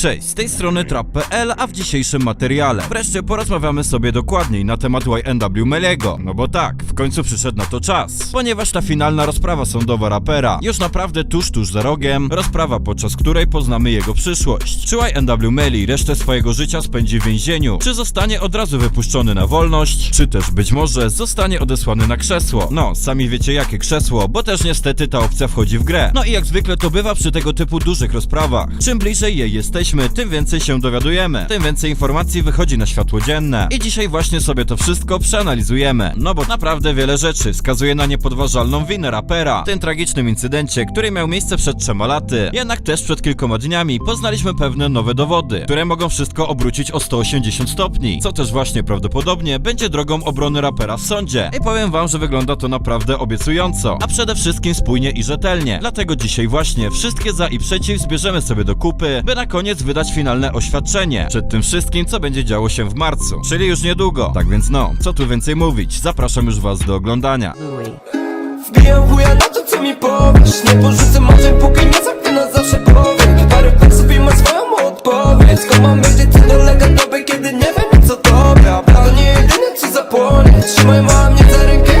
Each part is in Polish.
Cześć, z tej strony trap.pl, a w dzisiejszym materiale wreszcie porozmawiamy sobie dokładniej na temat YNW Meliego. No bo tak, w końcu przyszedł na to czas. Ponieważ ta finalna rozprawa sądowa rapera już naprawdę tuż tuż za rogiem, rozprawa podczas której poznamy jego przyszłość. Czy YNW Meli resztę swojego życia spędzi w więzieniu, czy zostanie od razu wypuszczony na wolność, czy też być może zostanie odesłany na krzesło. No, sami wiecie jakie krzesło, bo też niestety ta opcja wchodzi w grę. No i jak zwykle to bywa przy tego typu dużych rozprawach. Czym bliżej jej jesteśmy, tym więcej się dowiadujemy, tym więcej informacji wychodzi na światło dzienne. I dzisiaj właśnie sobie to wszystko przeanalizujemy. No bo naprawdę wiele rzeczy wskazuje na niepodważalną winę rapera w tym tragicznym incydencie, który miał miejsce przed trzema laty. Jednak też przed kilkoma dniami poznaliśmy pewne nowe dowody, które mogą wszystko obrócić o 180 stopni, co też właśnie prawdopodobnie będzie drogą obrony rapera w sądzie. I powiem wam, że wygląda to naprawdę obiecująco, a przede wszystkim spójnie i rzetelnie. Dlatego dzisiaj właśnie wszystkie za i przeciw zbierzemy sobie do kupy, by na koniec wydać finalne oświadczenie przed tym wszystkim, co będzie działo się w marcu, czyli już niedługo. Tak więc no, co tu więcej mówić, zapraszam już was do oglądania. Wbijam chuja na to co mi powiesz. Nie porzucę marzeń póki nie zamknę na zawsze powiek Parę wersów i ma swoją odpowiedź. Skąd mam wiedzieć co dolega tobie kiedy nie wiem co tobie? A to nie jedyne co zapłonie. Trzymaj mała mnie za rękę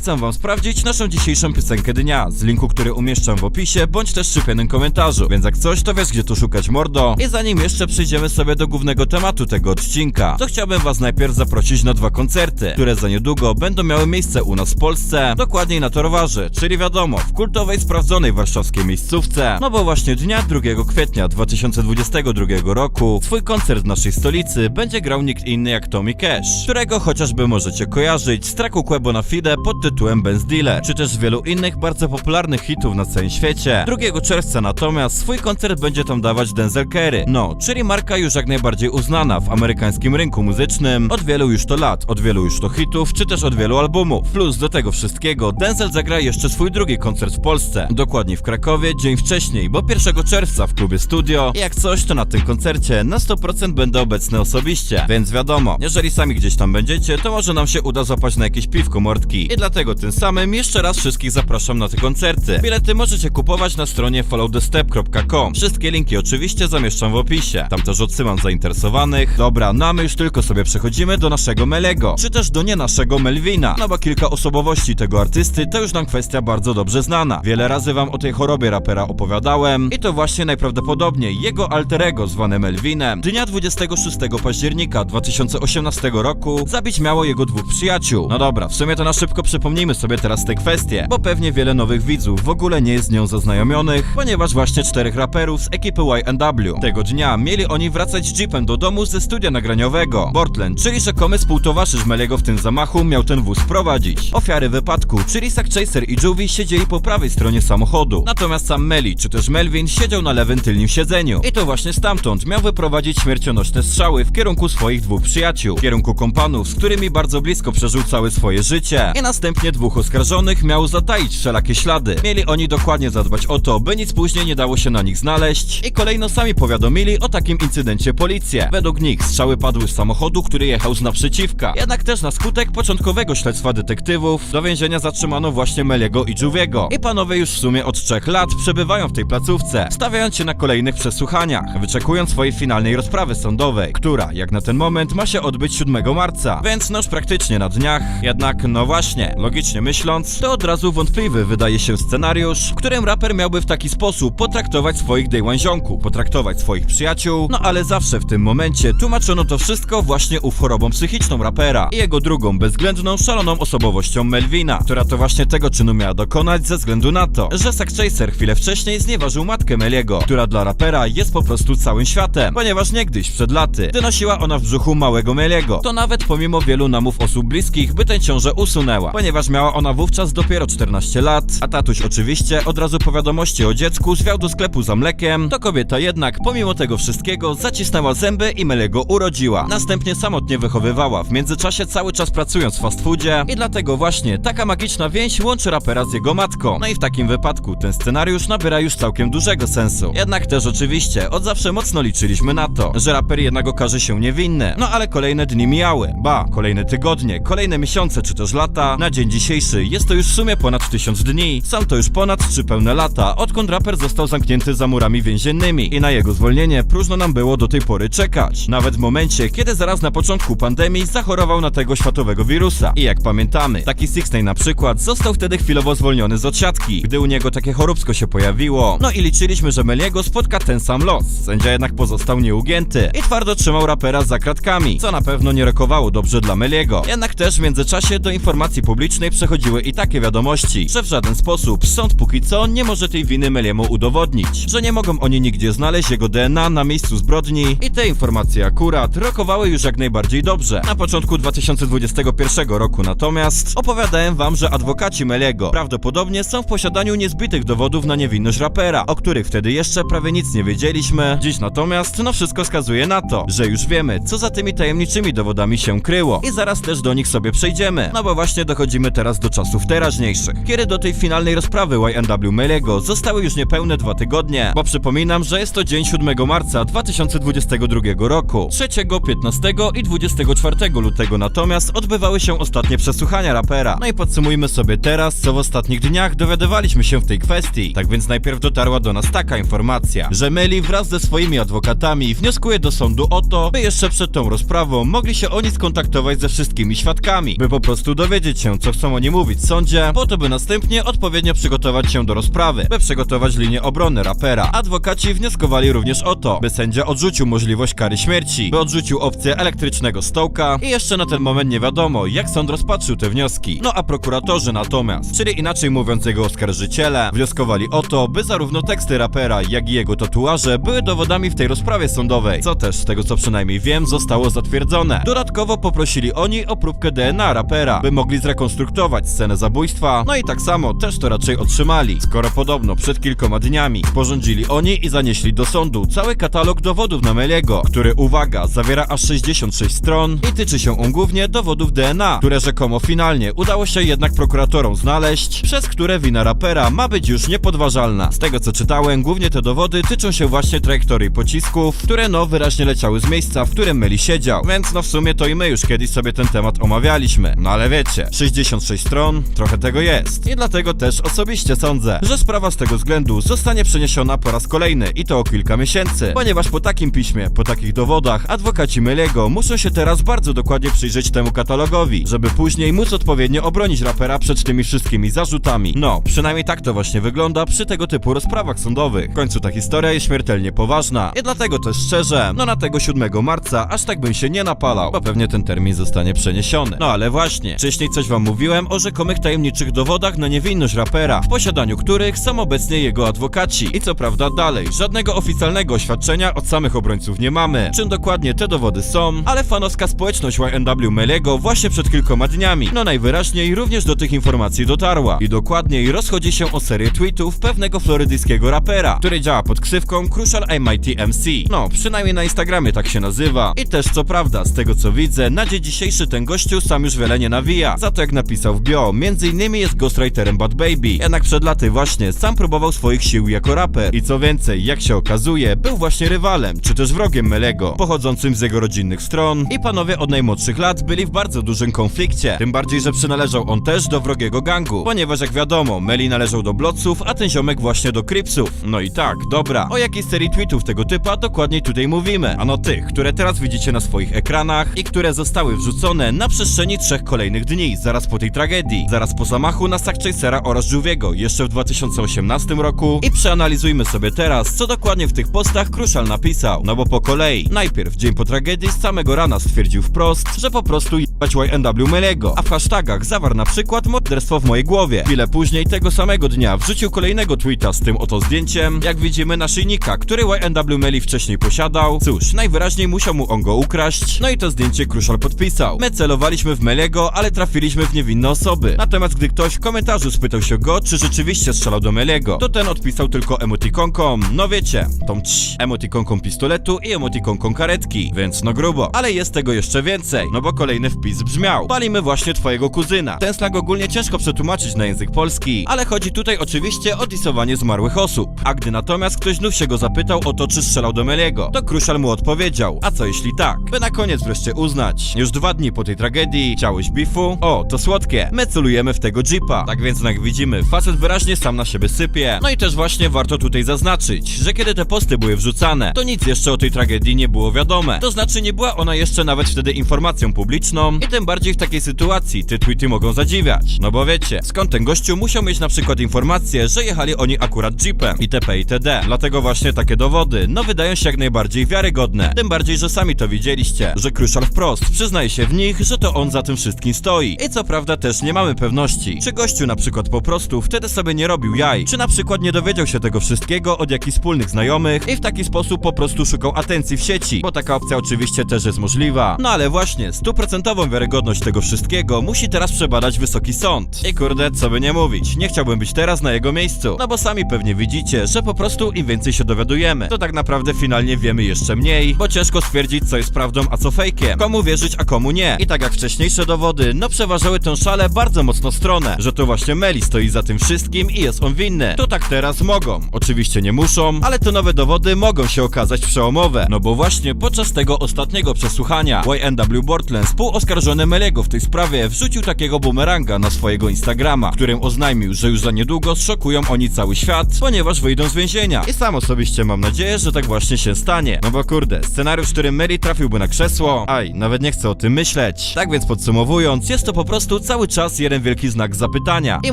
Polecam wam sprawdzić naszą dzisiejszą piosenkę dnia. Z linku, który umieszczam w opisie, bądź też szybionym komentarzu, więc jak coś, to wiesz gdzie tu szukać mordo. I zanim jeszcze przejdziemy sobie do głównego tematu tego odcinka, to chciałbym was najpierw zaprosić na dwa koncerty, które za niedługo będą miały miejsce u nas w Polsce, dokładniej na Torwarze, czyli wiadomo, w kultowej, sprawdzonej warszawskiej miejscówce, no bo właśnie dnia 2 kwietnia 2022 roku swój koncert w naszej stolicy będzie grał nikt inny jak Tommy Cash, którego chociażby możecie kojarzyć z traku Quebo na Fide pod tytułem Benz Dealer, czy też wielu innych bardzo popularnych hitów na całym świecie. 2 czerwca natomiast swój koncert będzie tam dawać Denzel Curry, no, czyli marka już jak najbardziej uznana w amerykańskim rynku muzycznym od wielu już to lat, od wielu już to hitów, czy też od wielu albumów. Plus do tego wszystkiego Denzel zagra jeszcze swój drugi koncert w Polsce, dokładnie w Krakowie, dzień wcześniej, bo 1 czerwca w klubie Studio jak coś to na tym koncercie na 100% będę obecny osobiście, więc wiadomo, jeżeli sami gdzieś tam będziecie, to może nam się uda złapać na jakieś piwko mordki. I dlatego tym samym jeszcze raz wszystkich zapraszam na te koncerty. Bilety możecie kupować na stronie followthestep.com. Wszystkie linki oczywiście zamieszczam w opisie. Tam też odsyłam zainteresowanych. Dobra, no a my już tylko sobie przechodzimy do naszego Melego, czy też do nie naszego Melvina. No bo kilka osobowości tego artysty to już nam kwestia bardzo dobrze znana. Wiele razy wam o tej chorobie rapera opowiadałem i to właśnie najprawdopodobniej jego alterego zwane Melvinem dnia 26 października 2018 roku zabić miało jego dwóch przyjaciół. No dobra, w sumie to na szybko przypomnijmy sobie teraz tę kwestię, bo pewnie wiele nowych widzów w ogóle nie jest z nią zaznajomionych, ponieważ właśnie czterech raperów z ekipy YNW tego dnia mieli oni wracać jeepem do domu ze studia nagraniowego. Portland, czyli rzekomy współtowarzysz Meliego w tym zamachu, miał ten wóz prowadzić. Ofiary wypadku, czyli Sack Chaser i Juvie siedzieli po prawej stronie samochodu, natomiast sam Meli, czy też Melvin siedział na lewym tylnym siedzeniu. I to właśnie stamtąd miał wyprowadzić śmiercionośne strzały w kierunku swoich dwóch przyjaciół, w kierunku kompanów, z którymi bardzo blisko przeżył całe swoje życie. I następnie dwóch oskarżonych miał zataić wszelakie ślady. Mieli oni dokładnie zadbać o to, by nic później nie dało się na nich znaleźć. I kolejno sami powiadomili o takim incydencie policję. Według nich strzały padły z samochodu, który jechał z naprzeciwka. Jednak też na skutek początkowego śledztwa detektywów do więzienia zatrzymano właśnie Meliego i Juviego. I panowie już w sumie od trzech lat przebywają w tej placówce, stawiając się na kolejnych przesłuchaniach, wyczekując swojej finalnej rozprawy sądowej, która jak na ten moment ma się odbyć 7 marca. Więc noż praktycznie na dniach. Jednak no właśnie, logicznie myśląc, to od razu wątpliwy wydaje się scenariusz, w którym raper miałby w taki sposób potraktować swoich day one ziomków, potraktować swoich przyjaciół, no ale zawsze w tym momencie tłumaczono to wszystko właśnie ów chorobą psychiczną rapera i jego drugą bezwzględną, szaloną osobowością Melvina, która to właśnie tego czynu miała dokonać ze względu na to, że Sack Chaser chwilę wcześniej znieważył matkę Meliego, która dla rapera jest po prostu całym światem, ponieważ niegdyś przed laty, gdy nosiła ona w brzuchu małego Meliego, to nawet pomimo wielu namów osób bliskich, by tę ciążę usunęła, ponieważ miała ona wówczas dopiero 14 lat, a tatuś oczywiście od razu po wiadomości o dziecku zwiał do sklepu za mlekiem, to kobieta jednak pomimo tego wszystkiego zacisnęła zęby i Melego urodziła. Następnie samotnie wychowywała, w międzyczasie cały czas pracując w fast foodzie i dlatego właśnie taka magiczna więź łączy rapera z jego matką. No i w takim wypadku ten scenariusz nabiera już całkiem dużego sensu. Jednak też oczywiście od zawsze mocno liczyliśmy na to, że raper jednak okaże się niewinny. No ale kolejne dni mijały, ba, kolejne tygodnie, kolejne miesiące czy też lata. Na dzień dzisiejszy jest to już w sumie ponad tysiąc dni. Są to już ponad trzy pełne lata, odkąd raper został zamknięty za murami więziennymi i na jego zwolnienie próżno nam było do tej pory czekać. Nawet w momencie, kiedy zaraz na początku pandemii zachorował na tego światowego wirusa. I jak pamiętamy, taki Sixnay na przykład został wtedy chwilowo zwolniony z odsiadki, gdy u niego takie choróbsko się pojawiło. No i liczyliśmy, że Meliego spotka ten sam los. Sędzia jednak pozostał nieugięty i twardo trzymał rapera za kratkami, co na pewno nie rokowało dobrze dla Meliego. Jednak też w międzyczasie do informacji publicznej przechodziły i takie wiadomości, że w żaden sposób sąd póki co nie może tej winy Meliemu udowodnić, że nie mogą oni nigdzie znaleźć jego DNA na miejscu zbrodni i te informacje akurat rokowały już jak najbardziej dobrze. Na początku 2021 roku natomiast opowiadałem wam, że adwokaci Meliego prawdopodobnie są w posiadaniu niezbitych dowodów na niewinność rapera, o których wtedy jeszcze prawie nic nie wiedzieliśmy. Dziś natomiast no wszystko wskazuje na to, że już wiemy, co za tymi tajemniczymi dowodami się kryło i zaraz też do nich sobie przejdziemy. No bo właśnie dochodzimy teraz do czasów teraźniejszych, kiedy do tej finalnej rozprawy YNW Meliego zostały już niepełne dwa tygodnie, bo przypominam, że jest to dzień 7 marca 2022 roku. 3, 15 i 24 lutego natomiast odbywały się ostatnie przesłuchania rapera. No i podsumujmy sobie teraz, co w ostatnich dniach dowiadywaliśmy się w tej kwestii. Tak więc najpierw dotarła do nas taka informacja, że Meli wraz ze swoimi adwokatami wnioskuje do sądu o to, by jeszcze przed tą rozprawą mogli się oni skontaktować ze wszystkimi świadkami, by po prostu dowiedzieć się, co chcą oni mówić sądzie, po to by następnie odpowiednio przygotować się do rozprawy, by przygotować linię obrony rapera. Adwokaci wnioskowali również o to, by sędzia odrzucił możliwość kary śmierci, by odrzucił opcję elektrycznego stołka i jeszcze na ten moment nie wiadomo, jak sąd rozpatrzył te wnioski. No a prokuratorzy natomiast, czyli inaczej mówiąc jego oskarżyciele, wnioskowali o to, by zarówno teksty rapera, jak i jego tatuaże były dowodami w tej rozprawie sądowej, co też z tego co przynajmniej wiem zostało zatwierdzone. Dodatkowo poprosili oni o próbkę DNA rapera, by mogli zrekonstruktować scenę zabójstwa, no i tak samo też to raczej otrzymali, skoro podobno przed kilkoma dniami sporządzili oni i zanieśli do sądu cały katalog dowodów na Meliego, który uwaga, zawiera aż 66 stron i tyczy się on głównie dowodów DNA, które rzekomo finalnie udało się jednak prokuratorom znaleźć, przez które wina rapera ma być już niepodważalna. Z tego co czytałem, głównie te dowody tyczą się właśnie trajektorii pocisków, które no wyraźnie leciały z miejsca, w którym Meli siedział, więc no w sumie to i my już kiedyś sobie ten temat omawialiśmy. No ale wiecie, 66 stron, trochę tego jest. I dlatego też osobiście sądzę, że sprawa z tego względu zostanie przeniesiona po raz kolejny i to o kilka miesięcy, ponieważ po takim piśmie, po takich dowodach, adwokaci Meliego muszą się teraz bardzo dokładnie przyjrzeć temu katalogowi, żeby później móc odpowiednio obronić rapera przed tymi wszystkimi zarzutami. No, przynajmniej tak to właśnie wygląda przy tego typu rozprawach sądowych. W końcu ta historia jest śmiertelnie poważna i dlatego też szczerze, no na tego 7 marca aż tak bym się nie napalał, bo pewnie ten termin zostanie przeniesiony. No ale właśnie, wcześniej coś wam mówiłem o rzekomych tajemniczych dowodach na niewinność rapera, w posiadaniu których są obecnie jego adwokaci. I co prawda dalej, żadnego oficjalnego oświadczenia od samych obrońców nie mamy, czym dokładnie te dowody są, ale fanowska społeczność YNW Melego właśnie przed kilkoma dniami, no najwyraźniej również do tych informacji dotarła. I dokładniej rozchodzi się o serię tweetów pewnego florydyjskiego rapera, który działa pod ksywką Crucial MIT MC. No, przynajmniej na Instagramie tak się nazywa. I też co prawda, z tego co widzę, na dzień dzisiejszy ten gościu sam już wiele nie nawija. Za to jak napisał w bio, między innymi jest ghostwriterem Bad Baby. Jednak przed laty właśnie sam próbował swoich sił jako raper. I co więcej, jak się okazuje, był właśnie rywalem, czy też wrogiem Melego, pochodzącym z jego rodzinnych stron. I panowie od najmłodszych lat byli w bardzo dużym konflikcie. Tym bardziej, że przynależał on też do wrogiego gangu. Ponieważ jak wiadomo, Meli należał do Blotsów, a ten ziomek właśnie do Cripsów. No i tak, dobra. O jakiej serii tweetów tego typa dokładniej tutaj mówimy? Ano tych, które teraz widzicie na swoich ekranach i które zostały wrzucone na przestrzeni trzech kolejnych dni, zaraz po tej tragedii, zaraz po zamachu na Sack Chasera oraz Juviego jeszcze w 2018 roku i przeanalizujmy sobie teraz, co dokładnie w tych postach Crucial napisał. No bo po kolei, najpierw dzień po tragedii z samego rana stwierdził wprost, że po prostu jebać YNW Melego, a w hashtagach zawarł na przykład morderstwo w mojej głowie. Chwilę później tego samego dnia wrzucił kolejnego tweeta z tym oto zdjęciem, jak widzimy naszyjnika, który YNW Meli wcześniej posiadał. Cóż, najwyraźniej musiał mu on go ukraść, no i to zdjęcie Crucial podpisał. My celowaliśmy w Melego, ale trafiliśmy w niewinne osoby. Natomiast gdy ktoś w komentarzu spytał się go, czy rzeczywiście strzelał do Melego, to ten odpisał tylko emotikonką, no wiecie, tą cii, emotikonką pistoletu i emotikonką karetki, więc no grubo. Ale jest tego jeszcze więcej, no bo kolejny wpis brzmiał. Palimy właśnie twojego kuzyna. Ten slang ogólnie ciężko przetłumaczyć na język polski, ale chodzi tutaj oczywiście o disowanie zmarłych osób. A gdy natomiast ktoś znów się go zapytał o to, czy strzelał do Meliego, to Crucial mu odpowiedział, a co jeśli tak? By na koniec wreszcie uznać, już dwa dni po tej tragedii, chciałeś bifu? O, to słodko słodkie. My celujemy w tego jeepa. Tak więc jak widzimy, facet wyraźnie sam na siebie sypie. No i też właśnie warto tutaj zaznaczyć, że kiedy te posty były wrzucane, to nic jeszcze o tej tragedii nie było wiadome. To znaczy nie była ona jeszcze nawet wtedy informacją publiczną i tym bardziej w takiej sytuacji te tweety mogą zadziwiać. No bo wiecie, skąd ten gościu musiał mieć na przykład informację, że jechali oni akurat jeepem itp. itd. Dlatego właśnie takie dowody, no wydają się jak najbardziej wiarygodne. Tym bardziej, że sami to widzieliście, że Kruszal wprost przyznaje się w nich, że to on za tym wszystkim stoi. I co prawda też nie mamy pewności, czy gościu na przykład po prostu wtedy sobie nie robił jaj, czy na przykład nie dowiedział się tego wszystkiego od jakichś wspólnych znajomych i w taki sposób po prostu szukał atencji w sieci, bo taka opcja oczywiście też jest możliwa. No ale właśnie, stuprocentową wiarygodność tego wszystkiego musi teraz przebadać wysoki sąd. I kurde, co by nie mówić, nie chciałbym być teraz na jego miejscu, no bo sami pewnie widzicie, że po prostu im więcej się dowiadujemy, to tak naprawdę finalnie wiemy jeszcze mniej, bo ciężko stwierdzić co jest prawdą, a co fejkiem, komu wierzyć, a komu nie. I tak jak wcześniejsze dowody, no przeważały tę szalę bardzo mocno stronę, że to właśnie Meli stoi za tym wszystkim i jest on winny. To tak teraz mogą, oczywiście nie muszą, ale te nowe dowody mogą się okazać przełomowe, no bo właśnie podczas tego ostatniego przesłuchania YNW Portland współoskarżony Meliego w tej sprawie wrzucił takiego bumeranga na swojego Instagrama, którym oznajmił, że już za niedługo zszokują oni cały świat, ponieważ wyjdą z więzienia. I sam osobiście mam nadzieję, że tak właśnie się stanie. No bo kurde, scenariusz, w którym Meli trafiłby na krzesło, aj, nawet nie chcę o tym myśleć. Tak więc podsumowując, jest to po prostu cały czas jeden wielki znak zapytania. I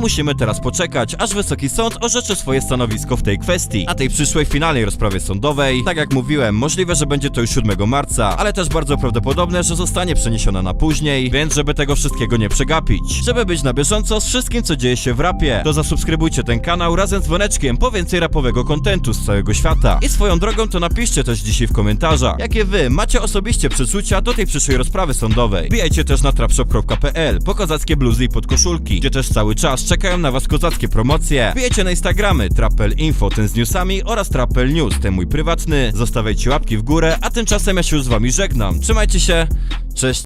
musimy teraz poczekać, aż Wysoki Sąd orzecze swoje stanowisko w tej kwestii. Na tej przyszłej finalnej rozprawie sądowej, tak jak mówiłem, możliwe, że będzie to już 7 marca, ale też bardzo prawdopodobne, że zostanie przeniesiona na później, więc żeby tego wszystkiego nie przegapić. Żeby być na bieżąco z wszystkim, co dzieje się w rapie, to zasubskrybujcie ten kanał razem z dzwoneczkiem po więcej rapowego kontentu z całego świata. I swoją drogą to napiszcie też dzisiaj w komentarzach, jakie wy macie osobiście przeczucia do tej przyszłej rozprawy sądowej. Wbijajcie też na trapshop.pl po kozackie bluzy i podkoszulki, gdzie też cały czas czekają na was kozackie promocje. Wbijajcie na Instagramy Trappel Info, ten z newsami oraz Trappel News, ten mój prywatny. Zostawiajcie łapki w górę, a tymczasem ja się już z wami żegnam. Trzymajcie się, cześć.